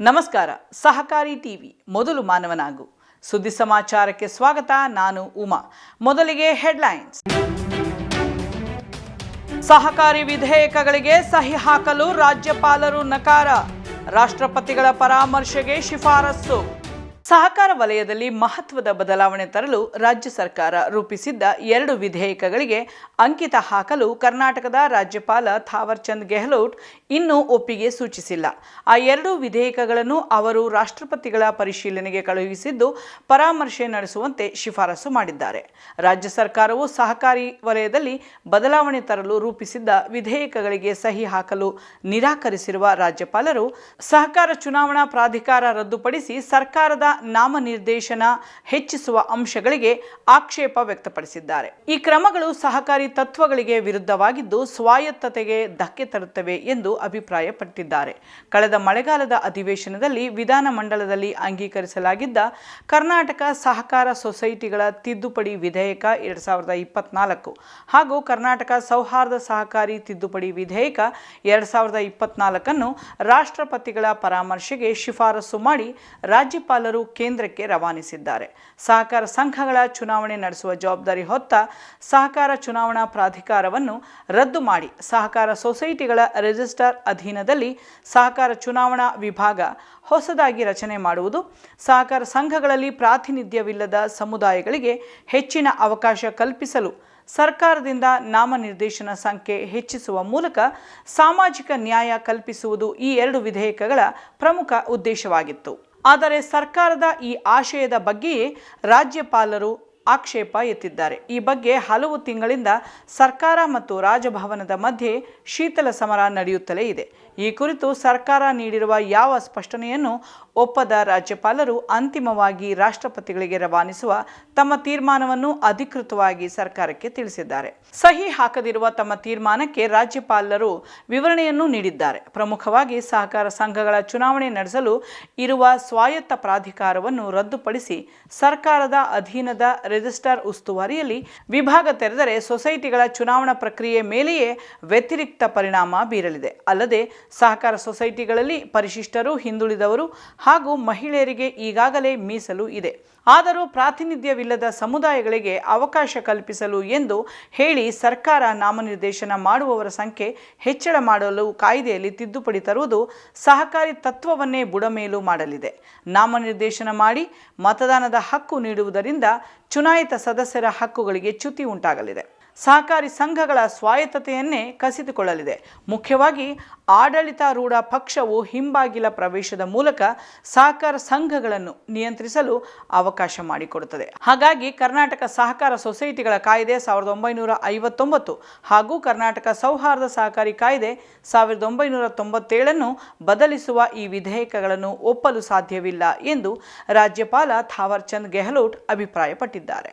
ನಮಸ್ಕಾರ, ಸಹಕಾರಿ ಟಿವಿ, ಮೊದಲು ಮಾನವನಾಗು. ಸುದ್ದಿ ಸಮಾಚಾರಕ್ಕೆ ಸ್ವಾಗತ, ನಾನು ಉಮಾ. ಮೊದಲಿಗೆ ಹೆಡ್ಲೈನ್ಸ್. ಸಹಕಾರಿ ವಿಧೇಯಕಗಳಿಗೆ ಸಹಿ ಹಾಕಲು ರಾಜ್ಯಪಾಲರು ನಕಾರ. ರಾಷ್ಟ್ರಪತಿಗಳ ಪರಾಮರ್ಶೆಗೆ ಶಿಫಾರಸ್ಸು. ಸಹಕಾರ ವಲಯದಲ್ಲಿ ಮಹತ್ವದ ಬದಲಾವಣೆ ತರಲು ರಾಜ್ಯ ಸರ್ಕಾರ ರೂಪಿಸಿದ್ದ ಎರಡು ವಿಧೇಯಕಗಳಿಗೆ ಅಂಕಿತ ಹಾಕಲು ಕರ್ನಾಟಕದ ರಾಜ್ಯಪಾಲ ಥಾವರ್ಚಂದ್ ಗೆಹ್ಲೋಟ್ ಇನ್ನೂ ಒಪ್ಪಿಗೆ ಸೂಚಿಸಿಲ್ಲ. ಆ ಎರಡು ವಿಧೇಯಕಗಳನ್ನು ಅವರು ರಾಷ್ಟ್ರಪತಿಗಳ ಪರಿಶೀಲನೆಗೆ ಕಳುಹಿಸಿದ್ದು ಪರಾಮರ್ಶೆ ನಡೆಸುವಂತೆ ಶಿಫಾರಸು ಮಾಡಿದ್ದಾರೆ. ರಾಜ್ಯ ಸರ್ಕಾರವು ಸಹಕಾರಿ ವಲಯದಲ್ಲಿ ಬದಲಾವಣೆ ತರಲು ರೂಪಿಸಿದ್ದ ವಿಧೇಯಕಗಳಿಗೆ ಸಹಿ ಹಾಕಲು ನಿರಾಕರಿಸಿರುವ ರಾಜ್ಯಪಾಲರು ಸಹಕಾರ ಚುನಾವಣಾ ಪ್ರಾಧಿಕಾರ ರದ್ದುಪಡಿಸಿ ಸರ್ಕಾರದ ನಾಮನಿರ್ದೇಶನ ಹೆಚ್ಚಿಸುವ ಅಂಶಗಳಿಗೆ ಆಕ್ಷೇಪ ವ್ಯಕ್ತಪಡಿಸಿದ್ದಾರೆ. ಈ ಕ್ರಮಗಳು ಸಹಕಾರಿ ತತ್ವಗಳಿಗೆ ವಿರುದ್ಧವಾಗಿದ್ದು ಸ್ವಾಯತ್ತತೆಗೆ ಧಕ್ಕೆ ತರುತ್ತವೆ ಎಂದು ಅಭಿಪ್ರಾಯಪಟ್ಟಿದ್ದಾರೆ. ಕಳೆದ ಮಳೆಗಾಲದ ಅಧಿವೇಶನದಲ್ಲಿ ವಿಧಾನಮಂಡಲದಲ್ಲಿ ಅಂಗೀಕರಿಸಲಾಗಿದ್ದ ಕರ್ನಾಟಕ ಸಹಕಾರ ಸೊಸೈಟಿಗಳ ತಿದ್ದುಪಡಿ ವಿಧೇಯಕ ಎರಡ್ ಸಾವಿರದ ಇಪ್ಪತ್ನಾಲ್ಕು ಹಾಗೂ ಕರ್ನಾಟಕ ಸೌಹಾರ್ದ ಸಹಕಾರಿ ತಿದ್ದುಪಡಿ ವಿಧೇಯಕ ಎರಡು ಸಾವಿರದ ಇಪ್ಪತ್ನಾಲ್ಕನ್ನು ರಾಷ್ಟ್ರಪತಿಗಳ ಪರಾಮರ್ಶೆಗೆ ಶಿಫಾರಸು ಮಾಡಿ ರಾಜ್ಯಪಾಲರು ಕೇಂದ್ರಕ್ಕೆ ರವಾನಿಸಿದ್ದಾರೆ. ಸಹಕಾರ ಸಂಘಗಳ ಚುನಾವಣೆ ನಡೆಸುವ ಜವಾಬ್ದಾರಿ ಹೊತ್ತ ಸಹಕಾರ ಚುನಾವಣಾ ಪ್ರಾಧಿಕಾರವನ್ನು ರದ್ದು ಮಾಡಿ ಸಹಕಾರ ಸೊಸೈಟಿಗಳ ರಿಜಿಸ್ಟರ್ ಅಧೀನದಲ್ಲಿ ಸಹಕಾರ ಚುನಾವಣಾ ವಿಭಾಗ ಹೊಸದಾಗಿ ರಚನೆ ಮಾಡುವುದು, ಸಹಕಾರ ಸಂಘಗಳಲ್ಲಿ ಪ್ರಾತಿನಿಧ್ಯವಿಲ್ಲದ ಸಮುದಾಯಗಳಿಗೆ ಹೆಚ್ಚಿನ ಅವಕಾಶ ಕಲ್ಪಿಸಲು ಸರ್ಕಾರದಿಂದ ನಾಮನಿರ್ದೇಶನ ಸಂಖ್ಯೆ ಹೆಚ್ಚಿಸುವ ಮೂಲಕ ಸಾಮಾಜಿಕ ನ್ಯಾಯ ಕಲ್ಪಿಸುವುದು ಈ ಎರಡು ವಿಧೇಯಕಗಳ ಪ್ರಮುಖ ಉದ್ದೇಶವಾಗಿತ್ತು. ಆದರೆ ಸರ್ಕಾರದ ಈ ಆಶಯದ ಬಗ್ಗೆಯೇ ರಾಜ್ಯಪಾಲರು ಆಕ್ಷೇಪ ಎತ್ತಿದ್ದಾರೆ. ಈ ಬಗ್ಗೆ ಹಲವು ತಿಂಗಳಿಂದ ಸರ್ಕಾರ ಮತ್ತು ರಾಜಭವನದ ಮಧ್ಯೆ ಶೀತಲ ಸಮರ ನಡೆಯುತ್ತಲೇ ಇದೆ. ಈ ಕುರಿತು ಸರ್ಕಾರ ನೀಡಿರುವ ಯಾವ ಸ್ಪಷ್ಟನೆಯನ್ನು ಒಪ್ಪದ ರಾಜ್ಯಪಾಲರು ಅಂತಿಮವಾಗಿ ರಾಷ್ಟ್ರಪತಿಗಳಿಗೆ ರವಾನಿಸುವ ತಮ್ಮ ತೀರ್ಮಾನವನ್ನು ಅಧಿಕೃತವಾಗಿ ಸರ್ಕಾರಕ್ಕೆ ತಿಳಿಸಿದ್ದಾರೆ. ಸಹಿ ಹಾಕದಿರುವ ತಮ್ಮ ತೀರ್ಮಾನಕ್ಕೆ ರಾಜ್ಯಪಾಲರು ವಿವರಣೆಯನ್ನು ನೀಡಿದ್ದಾರೆ. ಪ್ರಮುಖವಾಗಿ ಸಹಕಾರ ಸಂಘಗಳ ಚುನಾವಣೆ ನಡೆಸಲು ಇರುವ ಸ್ವಾಯತ್ತ ಪ್ರಾಧಿಕಾರವನ್ನು ರದ್ದುಪಡಿಸಿ ಸರ್ಕಾರದ ಅಧೀನದ ರಿಜಿಸ್ಟರ್ ಉಸ್ತುವಾರಿಯಲ್ಲಿ ವಿಭಾಗ ತೆರೆದರೆ ಸೊಸೈಟಿಗಳ ಚುನಾವಣಾ ಪ್ರಕ್ರಿಯೆ ಮೇಲೆಯೇ ವ್ಯತಿರಿಕ್ತ ಪರಿಣಾಮ ಬೀರಲಿದೆ. ಅಲ್ಲದೆ ಸಹಕಾರ ಸೊಸೈಟಿಗಳಲ್ಲಿ ಪರಿಶಿಷ್ಟರು, ಹಿಂದುಳಿದವರು ಹಾಗೂ ಮಹಿಳೆಯರಿಗೆ ಈಗಾಗಲೇ ಮೀಸಲು ಇದೆ. ಆದರೂ ಪ್ರಾತಿನಿಧ್ಯವಿಲ್ಲದ ಸಮುದಾಯಗಳಿಗೆ ಅವಕಾಶ ಕಲ್ಪಿಸಲು ಎಂದು ಹೇಳಿ ಸರ್ಕಾರ ನಾಮನಿರ್ದೇಶನ ಮಾಡುವವರ ಸಂಖ್ಯೆ ಹೆಚ್ಚಳ ಮಾಡಲು ಕಾಯ್ದೆಯಲ್ಲಿ ತಿದ್ದುಪಡಿ ತರುವುದು ಸಹಕಾರಿ ತತ್ವವನ್ನೇ ಬುಡಮೇಲು ಮಾಡಲಿದೆ. ನಾಮನಿರ್ದೇಶನ ಮಾಡಿ ಮತದಾನದ ಹಕ್ಕು ನೀಡುವುದರಿಂದ ಚುನಾಯಿತ ಸದಸ್ಯರ ಹಕ್ಕುಗಳಿಗೆ ಚ್ಯುತಿ ಉಂಟಾಗಲಿದೆ. ಸಹಕಾರಿ ಸಂಘಗಳ ಸ್ವಾಯತ್ತತೆಯನ್ನೇ ಕಸಿದುಕೊಳ್ಳಲಿದೆ. ಮುಖ್ಯವಾಗಿ ಆಡಳಿತಾರೂಢ ಪಕ್ಷವು ಹಿಂಬಾಗಿಲ ಪ್ರವೇಶದ ಮೂಲಕ ಸಹಕಾರ ಸಂಘಗಳನ್ನು ನಿಯಂತ್ರಿಸಲು ಅವಕಾಶ ಮಾಡಿಕೊಡುತ್ತದೆ. ಹಾಗಾಗಿ ಕರ್ನಾಟಕ ಸಹಕಾರ ಸೊಸೈಟಿಗಳ ಕಾಯ್ದೆ ಸಾವಿರದ ಒಂಬೈನೂರ ಐವತ್ತೊಂಬತ್ತು ಹಾಗೂ ಕರ್ನಾಟಕ ಸೌಹಾರ್ದ ಸಹಕಾರಿ ಕಾಯ್ದೆ ಸಾವಿರದ ಒಂಬೈನೂರ ತೊಂಬತ್ತೇಳನ್ನು ಬದಲಿಸುವ ಈ ವಿಧೇಯಕಗಳನ್ನು ಒಪ್ಪಲು ಸಾಧ್ಯವಿಲ್ಲ ಎಂದು ರಾಜ್ಯಪಾಲ ಥಾವರ್ಚಂದ್ ಗೆಹ್ಲೋಟ್ ಅಭಿಪ್ರಾಯಪಟ್ಟಿದ್ದಾರೆ.